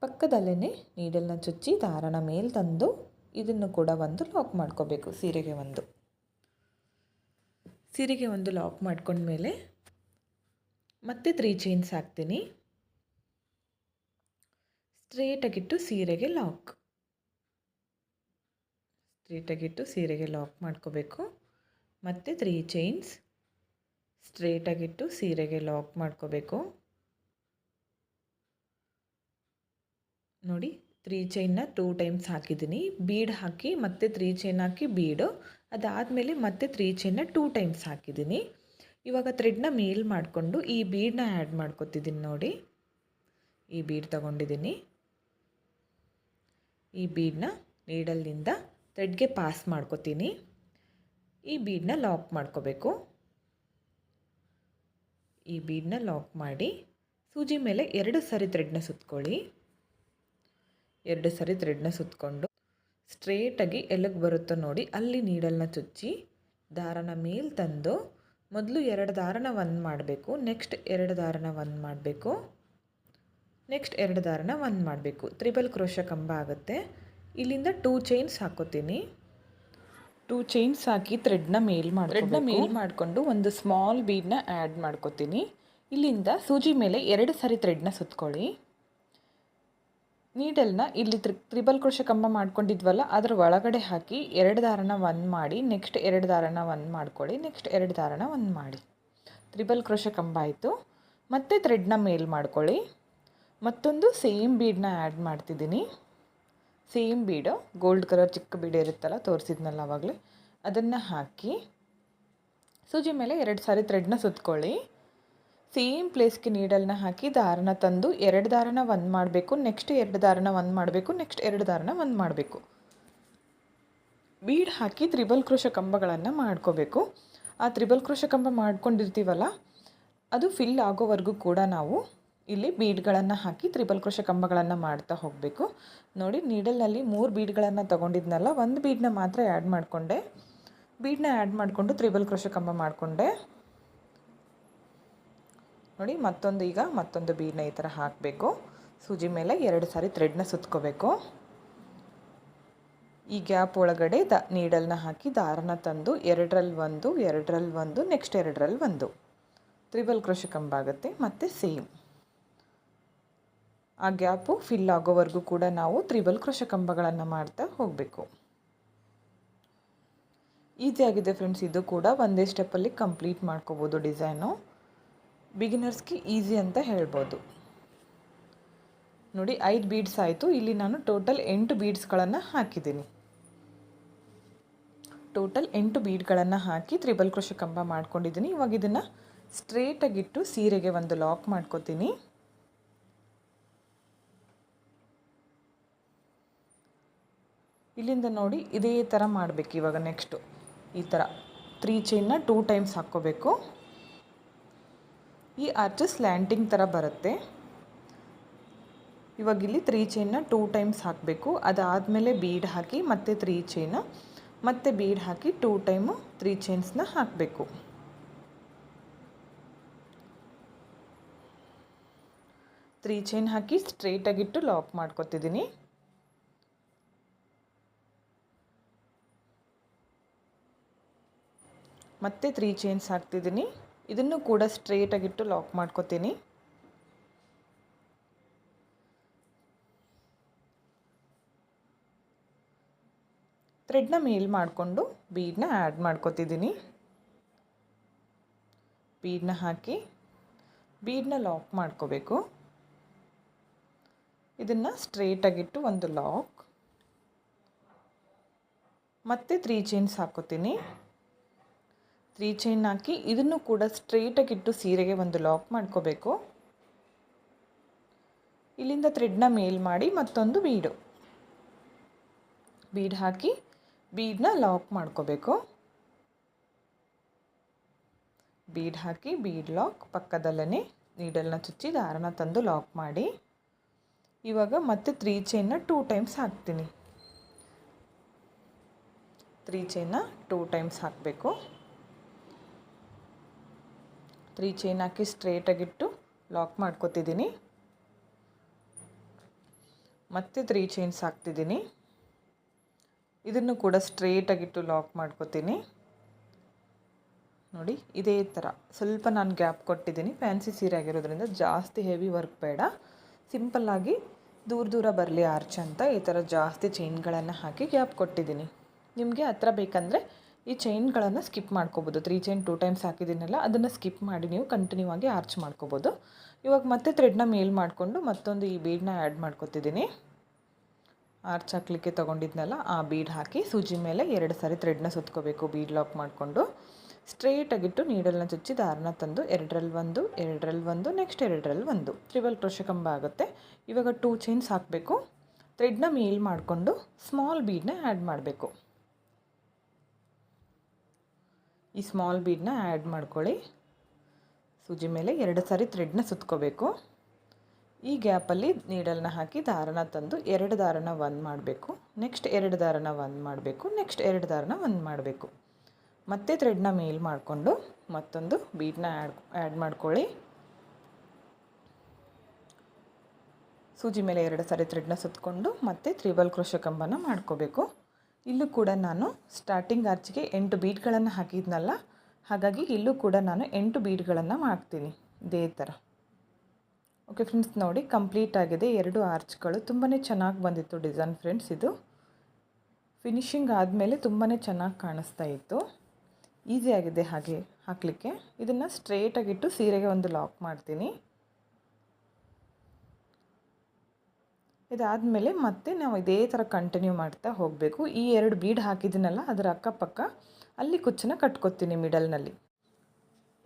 ಪಕ್ಕದಲ್ಲೇ ನೀಡಲ್ನ ಚುಚ್ಚಿ ದಾರನ ಮೇಲೆ ತಂದು ಇದನ್ನು ಕೂಡ ಒಂದು ಲಾಕ್ ಮಾಡ್ಕೋಬೇಕು, ಸೀರೆಗೆ ಒಂದು. ಸೀರೆಗೆ ಒಂದು ಲಾಕ್ ಮಾಡ್ಕೊಂಡ್ಮೇಲೆ ಮತ್ತೆ ತ್ರೀ ಚೈನ್ಸ್ ಹಾಕ್ತೀನಿ. ಸ್ಟ್ರೇಟಾಗಿಟ್ಟು ಸೀರೆಗೆ ಲಾಕ್ ಸ್ಟ್ರೇಟಾಗಿಟ್ಟು ಸೀರೆಗೆ ಲಾಕ್ ಮಾಡ್ಕೋಬೇಕು. ಮತ್ತು ತ್ರೀ ಚೈನ್ಸ್ ಸ್ಟ್ರೇಟಾಗಿಟ್ಟು ಸೀರೆಗೆ ಲಾಕ್ ಮಾಡ್ಕೋಬೇಕು. ನೋಡಿ ತ್ರೀ ಚೈನ್ನ ಟೂ ಟೈಮ್ಸ್ ಹಾಕಿದ್ದೀನಿ. ಬೀಡ್ ಹಾಕಿ ಮತ್ತೆ ತ್ರೀ ಚೈನ್ ಹಾಕಿ ಬೀಡು. ಅದಾದಮೇಲೆ ಮತ್ತೆ ತ್ರೀ ಚೈನ್ನ ಟೂ ಟೈಮ್ಸ್ ಹಾಕಿದ್ದೀನಿ. ಇವಾಗ ಥ್ರೆಡ್ನ ಮೇಲ್ ಮಾಡಿಕೊಂಡು ಈ ಬೀಡನ್ನ ಆ್ಯಡ್ ಮಾಡ್ಕೊತಿದ್ದೀನಿ ನೋಡಿ. ಈ ಬೀಡ್ ತಗೊಂಡಿದ್ದೀನಿ. ಈ ಬೀಡನ್ನ ನೀಡಲ್ನಿಂದ ಥ್ರೆಡ್ಗೆ ಪಾಸ್ ಮಾಡ್ಕೊತೀನಿ. ಈ ಬೀಡನ್ನ ಲಾಕ್ ಮಾಡ್ಕೋಬೇಕು. ಈ ಬೀಡನ್ನ ಲಾಕ್ ಮಾಡಿ ಸೂಜಿ ಮೇಲೆ ಎರಡು ಸರಿ ಥ್ರೆಡ್ನ ಸುತ್ಕೊಳ್ಳಿ. ಎರಡು ಸರಿ ಥ್ರೆಡ್ನ ಸುತ್ತಕೊಂಡು ಸ್ಟ್ರೇಟಾಗಿ ಎಲ್ಲಿಗೆ ಬರುತ್ತೋ ನೋಡಿ, ಅಲ್ಲಿ ನೀಡಲ್ನ ಚುಚ್ಚಿ ದಾರನ ಮೇಲೆ ತಂದು ಮೊದಲು ಎರಡು ದಾರನ ಒಂದು ಮಾಡಬೇಕು ನೆಕ್ಸ್ಟ್ ಎರಡು ದಾರನ ಒಂದು ಮಾಡಬೇಕು ನೆಕ್ಸ್ಟ್ ಎರಡು ದಾರನ ಒಂದು ಮಾಡಬೇಕು. ತ್ರಿಬಲ್ ಕ್ರೋಶ ಕಂಬ ಆಗುತ್ತೆ. ಇಲ್ಲಿಂದ ಟೂ ಚೈನ್ಸ್ ಹಾಕೋತೀನಿ. ಟೂ ಚೈನ್ಸ್ ಹಾಕಿ ಥ್ರೆಡ್ನ ಮೇಲ್ ಮಾಡಿ ಥ್ರೆಡ್ನ ಮೇಲ್ ಮಾಡಿಕೊಂಡು ಒಂದು ಸ್ಮಾಲ್ ಬೀಡನ್ನ ಆ್ಯಡ್ ಮಾಡ್ಕೋತೀನಿ. ಇಲ್ಲಿಂದ ಸೂಜಿ ಮೇಲೆ ಎರಡು ಸರಿ ಥ್ರೆಡ್ನ ಸುತ್ಕೊಳ್ಳಿ. ನೀಡಲ್ನ ಇಲ್ಲಿ ತ್ರಿ, ತ್ರಿಬಲ್ ಕ್ರೋಶ ಕಂಬ ಮಾಡ್ಕೊಂಡಿದ್ವಲ್ಲ, ಅದರ ಒಳಗಡೆ ಹಾಕಿ ಎರಡು ದಾರನ ಒಂದು ಮಾಡಿ, ನೆಕ್ಸ್ಟ್ ಎರಡು ದಾರನ ಒಂದು ಮಾಡ್ಕೊಳ್ಳಿ, ನೆಕ್ಸ್ಟ್ ಎರಡು ದಾರನ ಒಂದು ಮಾಡಿ. ತ್ರಿಬಲ್ ಕ್ರೋಶ ಕಂಬ ಆಯಿತು. ಮತ್ತೆ ಥ್ರೆಡ್ನ ಮೇಲ್ ಮಾಡ್ಕೊಳ್ಳಿ. ಮತ್ತೊಂದು ಸೇಮ್ ಬೀಡನ್ನ ಆ್ಯಡ್ ಮಾಡ್ತಿದ್ದೀನಿ. ಸೇಮ್ ಬೀಡು, ಗೋಲ್ಡ್ ಕಲರ್ ಚಿಕ್ಕ ಬೀಡು ಇರುತ್ತಲ್ಲ, ತೋರಿಸಿದ್ನಲ್ಲ ಆವಾಗಲೇ ಅದನ್ನು ಹಾಕಿ, ಸೂಜಿ ಮೇಲೆ ಎರಡು ಸಾರಿ ಥ್ರೆಡ್ನ ಸುತ್ಕೊಳ್ಳಿ. ಸೇಮ್ ಪ್ಲೇಸ್ಗೆ ನೀಡಲ್ನ ಹಾಕಿ ದಾರನ ತಂದು ಎರಡು ದಾರನ ಒಂದು ಮಾಡಬೇಕು, ನೆಕ್ಸ್ಟ್ ಎರಡು ದಾರನ ಒಂದು ಮಾಡಬೇಕು, ನೆಕ್ಸ್ಟ್ ಎರಡು ದಾರನ ಒಂದು ಮಾಡಬೇಕು. ಬೀಡ್ ಹಾಕಿ ತ್ರಿಬಲ್ ಕೃಷ ಕಂಬಗಳನ್ನು ಮಾಡ್ಕೋಬೇಕು. ಆ ತ್ರಿಬಲ್ ಕೃಷ ಕಂಬ ಮಾಡ್ಕೊಂಡಿರ್ತೀವಲ್ಲ, ಅದು ಫಿಲ್ ಆಗೋವರೆಗೂ ಕೂಡ ನಾವು ಇಲ್ಲಿ ಬೀಡ್ಗಳನ್ನು ಹಾಕಿ ತ್ರಿಬಲ್ ಕೃಷ ಕಂಬಗಳನ್ನು ಮಾಡ್ತಾ ಹೋಗಬೇಕು. ನೋಡಿ, ನೀಡಲ್ನಲ್ಲಿ ಮೂರು ಬೀಡ್ಗಳನ್ನು ತೊಗೊಂಡಿದ್ನಲ್ಲ, ಒಂದು ಬೀಡನ್ನ ಮಾತ್ರ ಆ್ಯಡ್ ಮಾಡಿಕೊಂಡೆ. ಬೀಡನ್ನ ಆ್ಯಡ್ ಮಾಡಿಕೊಂಡು ತ್ರಿಬಲ್ ಕೃಷ ಕಂಬ ಮಾಡಿಕೊಂಡೆ. ನೋಡಿ, ಮತ್ತೊಂದು ಈಗ ಮತ್ತೊಂದು ಬೀಡನ್ನ ಈ ಥರ ಹಾಕಬೇಕು. ಸೂಜಿ ಮೇಲೆ ಎರಡು ಸಾರಿ ಥ್ರೆಡ್ನ ಸುತ್ಕೋಬೇಕು. ಈ ಗ್ಯಾಪ್ ಒಳಗಡೆ ದ ನೀಡಲ್ನ ಹಾಕಿ ದಾರನ ತಂದು ಎರಡರಲ್ಲಿ ಒಂದು ಎರಡರಲ್ಲಿ ಒಂದು ನೆಕ್ಸ್ಟ್ ಎರಡರಲ್ಲಿ ಒಂದು. ತ್ರಿಬಲ್ ಕೃಷಿ ಕಂಬ ಆಗುತ್ತೆ, ಮತ್ತು ಸೇಮ್ ಆ ಗ್ಯಾಪು ಫಿಲ್ ಆಗೋವರೆಗೂ ಕೂಡ ನಾವು ತ್ರಿಬಲ್ ಕೃಷ ಕಂಬಗಳನ್ನು ಮಾಡ್ತಾ ಹೋಗಬೇಕು. ಆಗಿದೆ ಫ್ರೆಂಡ್ಸ್ ಇದು ಕೂಡ ಒಂದೇ ಸ್ಟೆಪ್ಪಲ್ಲಿ ಕಂಪ್ಲೀಟ್ ಮಾಡ್ಕೋಬೋದು ಡಿಸೈನು ಬಿಗಿನರ್ಸ್ಗೆ ಈಸಿ ಅಂತ ಹೇಳ್ಬೋದು. ನೋಡಿ, ಐದು ಬೀಡ್ಸ್ ಆಯಿತು. ಇಲ್ಲಿ ನಾನು ಟೋಟಲ್ ಎಂಟು ಬೀಡ್ಸ್ಗಳನ್ನು ಹಾಕಿದ್ದೀನಿ. ಟೋಟಲ್ ಎಂಟು ಬೀಡ್ಗಳನ್ನು ಹಾಕಿ ತ್ರಿಬಲ್ ಕೃಷಿ ಕಂಬ ಮಾಡ್ಕೊಂಡಿದ್ದೀನಿ. ಇವಾಗ ಇದನ್ನು ಸ್ಟ್ರೇಟಾಗಿಟ್ಟು ಸೀರೆಗೆ ಒಂದು ಲಾಕ್ ಮಾಡ್ಕೋತೀನಿ. ಇಲ್ಲಿಂದ ನೋಡಿ, ಇದೇ ಥರ ಮಾಡಬೇಕು ಇವಾಗ ನೆಕ್ಸ್ಟು ಈ ಥರ ತ್ರೀ ಚೈನ್ನ ಟೂ ಟೈಮ್ಸ್ ಹಾಕ್ಕೋಬೇಕು. ಈ ಆರ್ಚಸ್ ಸ್ಲ್ಯಾಂಟಿಂಗ್ ಥರ ಬರುತ್ತೆ. ಇವಾಗ ಇಲ್ಲಿ ತ್ರೀ ಚೈನ್ನ ಟೂ ಟೈಮ್ಸ್ ಹಾಕಬೇಕು. ಅದಾದಮೇಲೆ ಬೀಡ್ ಹಾಕಿ ಮತ್ತೆ ತ್ರೀ ಚೈನ ಮತ್ತೆ ಬೀಡ್ ಹಾಕಿ ಟೂ ಟೈಮು ತ್ರೀ ಚೈನ್ಸ್ನ ಹಾಕಬೇಕು. ತ್ರೀ ಚೈನ್ ಹಾಕಿ ಸ್ಟ್ರೇಟಾಗಿಟ್ಟು ಲಾಕ್ ಮಾಡ್ಕೋತಿದ್ದೀನಿ ಮತ್ತೆ ತ್ರೀ ಚೈನ್ಸ್ ಹಾಕ್ತಿದ್ದೀನಿ ಇದನ್ನು ಕೂಡ ಸ್ಟ್ರೇಟಾಗಿಟ್ಟು ಲಾಕ್ ಮಾಡ್ಕೋತೀನಿ. ಥ್ರೆಡ್ನ ಮೇಲ್ ಮಾಡಿಕೊಂಡು ಬೀಡನ್ನ ಆ್ಯಡ್ ಮಾಡ್ಕೋತಿದ್ದೀನಿ ಬೀಡನ್ನ ಹಾಕಿ ಬೀಡನ್ನ ಲಾಕ್ ಮಾಡ್ಕೋಬೇಕು. ಇದನ್ನು ಸ್ಟ್ರೇಟಾಗಿಟ್ಟು ಒಂದು ಲಾಕ್ ಮತ್ತೆ ತ್ರೀ ಚೈನ್ಸ್ ಹಾಕೋತೀನಿ. ತ್ರೀ ಚೈನ್ ಹಾಕಿ ಇದನ್ನು ಕೂಡ ಸ್ಟ್ರೇಟಾಗಿಟ್ಟು ಸೀರೆಗೆ ಒಂದು ಲಾಕ್ ಮಾಡ್ಕೋಬೇಕು. ಇಲ್ಲಿಂದ ಥ್ರೆಡ್ನ ಮೇಲ್ ಮಾಡಿ ಮತ್ತೊಂದು ಬೀಡು ಬೀಡ್ ಹಾಕಿ ಬೀಡನ್ನ ಲಾಕ್ ಮಾಡ್ಕೋಬೇಕು. ಬೀಡ್ ಹಾಕಿ ಬೀಡ್ ಲಾಕ್ ಪಕ್ಕದಲ್ಲೇ ನೀಡಲ್ನ ಚುಚ್ಚಿ ದಾರನ ತಂದು ಲಾಕ್ ಮಾಡಿ. ಇವಾಗ ಮತ್ತೆ ತ್ರೀ ಚೈನ್ನ ಟೂ ಟೈಮ್ಸ್ ಹಾಕ್ತೀನಿ. ತ್ರೀ ಚೈನ್ನ ಟೂ ಟೈಮ್ಸ್ ಹಾಕಬೇಕು. ತ್ರೀ ಚೈನ್ ಹಾಕಿ ಸ್ಟ್ರೇಟಾಗಿಟ್ಟು ಲಾಕ್ ಮಾಡ್ಕೋತಿದ್ದೀನಿ. ಮತ್ತೆ ತ್ರೀ ಚೈನ್ಸ್ ಹಾಕ್ತಿದ್ದೀನಿ. ಇದನ್ನು ಕೂಡ ಸ್ಟ್ರೇಟಾಗಿಟ್ಟು ಲಾಕ್ ಮಾಡ್ಕೊತೀನಿ. ನೋಡಿ, ಇದೇ ಥರ ಸ್ವಲ್ಪ ನಾನು ಗ್ಯಾಪ್ ಕೊಟ್ಟಿದ್ದೀನಿ. ಫ್ಯಾನ್ಸಿ ಸೀರೆ ಆಗಿರೋದ್ರಿಂದ ಜಾಸ್ತಿ ಹೆವಿ ವರ್ಕ್ ಬೇಡ. ಸಿಂಪಲ್ಲಾಗಿ ದೂರ ದೂರ ಬರಲಿ ಆರ್ಚ್ ಅಂತ ಈ ಥರ ಜಾಸ್ತಿ ಚೈನ್ಗಳನ್ನು ಹಾಕಿ ಗ್ಯಾಪ್ ಕೊಟ್ಟಿದ್ದೀನಿ. ನಿಮಗೆ ಹತ್ರ ಬೇಕಂದರೆ ಈ ಚೈನ್ಗಳನ್ನು ಸ್ಕಿಪ್ ಮಾಡ್ಕೋಬೋದು. ತ್ರೀ ಚೈನ್ ಟೂ ಟೈಮ್ಸ್ ಹಾಕಿದ್ದೀನಲ್ಲ, ಅದನ್ನು ಸ್ಕಿಪ್ ಮಾಡಿ ನೀವು ಕಂಟಿನ್ಯೂ ಆಗಿ ಆರ್ಚ್ ಮಾಡ್ಕೋಬೋದು. ಇವಾಗ ಮತ್ತೆ ಥ್ರೆಡ್ನ ಮೇಲ್ ಮಾಡಿಕೊಂಡು ಮತ್ತೊಂದು ಈ ಬೀಡನ್ನ ಆ್ಯಡ್ ಮಾಡ್ಕೊತಿದ್ದೀನಿ. ಆರ್ಚ್ ಹಾಕ್ಲಿಕ್ಕೆ ತೊಗೊಂಡಿದ್ನಲ್ಲ, ಆ ಬೀಡ್ ಹಾಕಿ ಸೂಜಿ ಮೇಲೆ ಎರಡು ಸಾರಿ ಥ್ರೆಡ್ನ ಸುತ್ಕೋಬೇಕು ಬೀಡ್ ಲಾಕ್ ಮಾಡಿಕೊಂಡು. ಸ್ಟ್ರೇಟಾಗಿಟ್ಟು ನೀಡಲ್ನ ಚುಚ್ಚಿ ದಾರನ ತಂದು ಎರಡರಲ್ಲಿ ಒಂದು ಎರಡರಲ್ಲಿ ಒಂದು ನೆಕ್ಸ್ಟ್ ಎರಡರಲ್ಲಿ ಒಂದು. ತ್ರಿವಲ್ ಕ್ರೋಶ ಕಂಬ ಆಗುತ್ತೆ. ಇವಾಗ ಟೂ ಚೈನ್ಸ್ ಹಾಕಬೇಕು. ಥ್ರೆಡ್ನ ಮೇಲ್ ಮಾಡಿಕೊಂಡು ಸ್ಮಾಲ್ ಬೀಡನ್ನ ಆ್ಯಡ್ ಮಾಡಬೇಕು. ಈ ಸ್ಮಾಲ್ ಬೀಡನ್ನ ಆ್ಯಡ್ ಮಾಡ್ಕೊಳ್ಳಿ. ಸೂಜಿ ಮೇಲೆ ಎರಡು ಸಾರಿ ಥ್ರೆಡ್ನ ಸುತ್ಕೋಬೇಕು. ಈ ಗ್ಯಾಪಲ್ಲಿ ನೀಡಲ್ನ ಹಾಕಿ ದಾರನ ತಂದು ಎರಡು ದಾರನ ಒಂದು ಮಾಡಬೇಕು. ನೆಕ್ಸ್ಟ್ ಎರಡು ದಾರನ ಒಂದು ಮಾಡಬೇಕು. ನೆಕ್ಸ್ಟ್ ಎರಡು ದಾರನ ಒಂದು ಮಾಡಬೇಕು. ಮತ್ತೆ ಥ್ರೆಡ್ನ ಮೇಲ್ ಮಾಡಿಕೊಂಡು ಮತ್ತೊಂದು ಬೀಡನ್ನ ಆ್ಯಡ್ ಆ್ಯಡ್ ಮಾಡ್ಕೊಳ್ಳಿ. ಸೂಜಿ ಮೇಲೆ ಎರಡು ಸಾರಿ ಥ್ರೆಡ್ನ ಸುತ್ತಕೊಂಡು ಮತ್ತೆ ತ್ರಿಬಲ್ ಕ್ರೋಶ ಕಂಬನ ಮಾಡ್ಕೋಬೇಕು. ಇಲ್ಲೂ ಕೂಡ ನಾನು ಸ್ಟಾರ್ಟಿಂಗ್ ಆರ್ಚಿಗೆ ಎಂಟು ಬೀಡ್ಗಳನ್ನು ಹಾಕಿದ್ನಲ್ಲ, ಹಾಗಾಗಿ ಇಲ್ಲೂ ಕೂಡ ನಾನು ಎಂಟು ಬೀಡ್ಗಳನ್ನು ಮಾಡ್ತೀನಿ ಇದೇ ಥರ ಓಕೆ ಫ್ರೆಂಡ್ಸ್ ನೋಡಿ ಕಂಪ್ಲೀಟ್ ಆಗಿದೆ ಎರಡು ಆರ್ಚ್ಗಳು ತುಂಬಾ ಚೆನ್ನಾಗಿ ಬಂದಿತ್ತು ಡಿಸೈನ್ ಫ್ರೆಂಡ್ಸ್ ಇದು. ಫಿನಿಶಿಂಗ್ ಆದಮೇಲೆ ತುಂಬಾ ಚೆನ್ನಾಗಿ ಕಾಣಿಸ್ತಾ ಇತ್ತು. ಆಗಿದೆ ಹಾಗೆ ಹಾಕಲಿಕ್ಕೆ. ಇದನ್ನು ಸ್ಟ್ರೇಟಾಗಿಟ್ಟು ಸೀರೆಗೆ ಒಂದು ಲಾಕ್ ಮಾಡ್ತೀನಿ. ಇದಾದಮೇಲೆ ಮತ್ತೆ ನಾವು ಇದೇ ಥರ ಕಂಟಿನ್ಯೂ ಮಾಡ್ತಾ ಹೋಗಬೇಕು. ಈ ಎರಡು ಬೀಡ್ ಹಾಕಿದ್ದೀನಲ್ಲ ಅದರ ಅಕ್ಕಪಕ್ಕ ಅಲ್ಲಿ ಕುಚ್ಚನ್ನ ಕಟ್ಕೊತೀನಿ ಮಿಡಲ್ನಲ್ಲಿ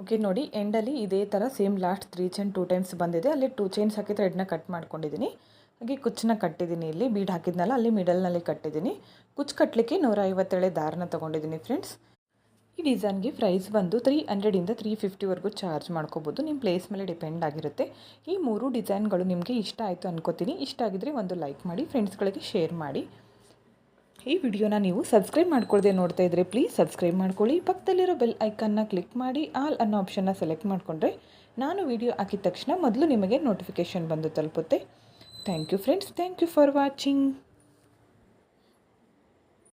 ಓಕೆ ನೋಡಿ ಎಂಡಲ್ಲಿ ಇದೇ ಥರ same last three chain two times ಬಂದಿದೆ. ಅಲ್ಲಿ ಟೂ ಚೈನ್ಸ್ ಹಾಕಿ ಥ್ರೆಡ್ನ ಕಟ್ ಮಾಡ್ಕೊಂಡಿದ್ದೀನಿ ಹಾಗೆ ಕುಚ್ಚನ್ನ ಕಟ್ಟಿದ್ದೀನಿ ಇಲ್ಲಿ. ಬೀಡ್ ಹಾಕಿದ್ನಲ್ಲ, ಅಲ್ಲಿ ಮಿಡಲ್ನಲ್ಲಿ ಕಟ್ಟಿದ್ದೀನಿ ಕುಚ್ಚು ಕಟ್ಟಲಿಕ್ಕೆ ನೂರ ಐವತ್ತೇಳೆ ದಾರನ ತೊಗೊಂಡಿದ್ದೀನಿ ಫ್ರೆಂಡ್ಸ್ ಈ ಡಿಸೈನ್ಗೆ ಪ್ರೈಸ್ ಬಂದು ತ್ರೀ ಹಂಡ್ರೆಡಿಂದ ತ್ರೀ ಫಿಫ್ಟಿವರೆಗೂ ಚಾರ್ಜ್ ಮಾಡ್ಕೋಬೋದು. ನಿಮ್ಮ ಪ್ಲೇಸ್ ಮೇಲೆ ಡಿಪೆಂಡ್ ಆಗಿರುತ್ತೆ. ಈ ಮೂರು ಡಿಸೈನ್ಗಳು ನಿಮಗೆ ಇಷ್ಟ ಆಯಿತು ಅನ್ಕೋತೀನಿ. ಇಷ್ಟ ಆಗಿದ್ರೆ ಒಂದು ಲೈಕ್ ಮಾಡಿ, ಫ್ರೆಂಡ್ಸ್ಗಳಿಗೆ ಶೇರ್ ಮಾಡಿ. ಈ ವಿಡಿಯೋನ ನೀವು ಸಬ್ಸ್ಕ್ರೈಬ್ ಮಾಡ್ಕೊಳ್ಳದೆ ನೋಡ್ತಾ ಇದ್ದರೆ ಪ್ಲೀಸ್ ಸಬ್ಸ್ಕ್ರೈಬ್ ಮಾಡ್ಕೊಳ್ಳಿ. ಪಕ್ಕದಲ್ಲಿರೋ ಬೆಲ್ ಐಕನ್ನ ಕ್ಲಿಕ್ ಮಾಡಿ, ಆಲ್ ಅನ್ನೋ ಆಪ್ಷನ್ನ ಸೆಲೆಕ್ಟ್ ಮಾಡಿಕೊಂಡ್ರೆ ನಾನು ವಿಡಿಯೋ ಹಾಕಿದ ತಕ್ಷಣ ಮೊದಲು ನಿಮಗೆ ನೋಟಿಫಿಕೇಷನ್ ಬಂದು ತಲುಪುತ್ತೆ. Thank you friends. Thank you for watching.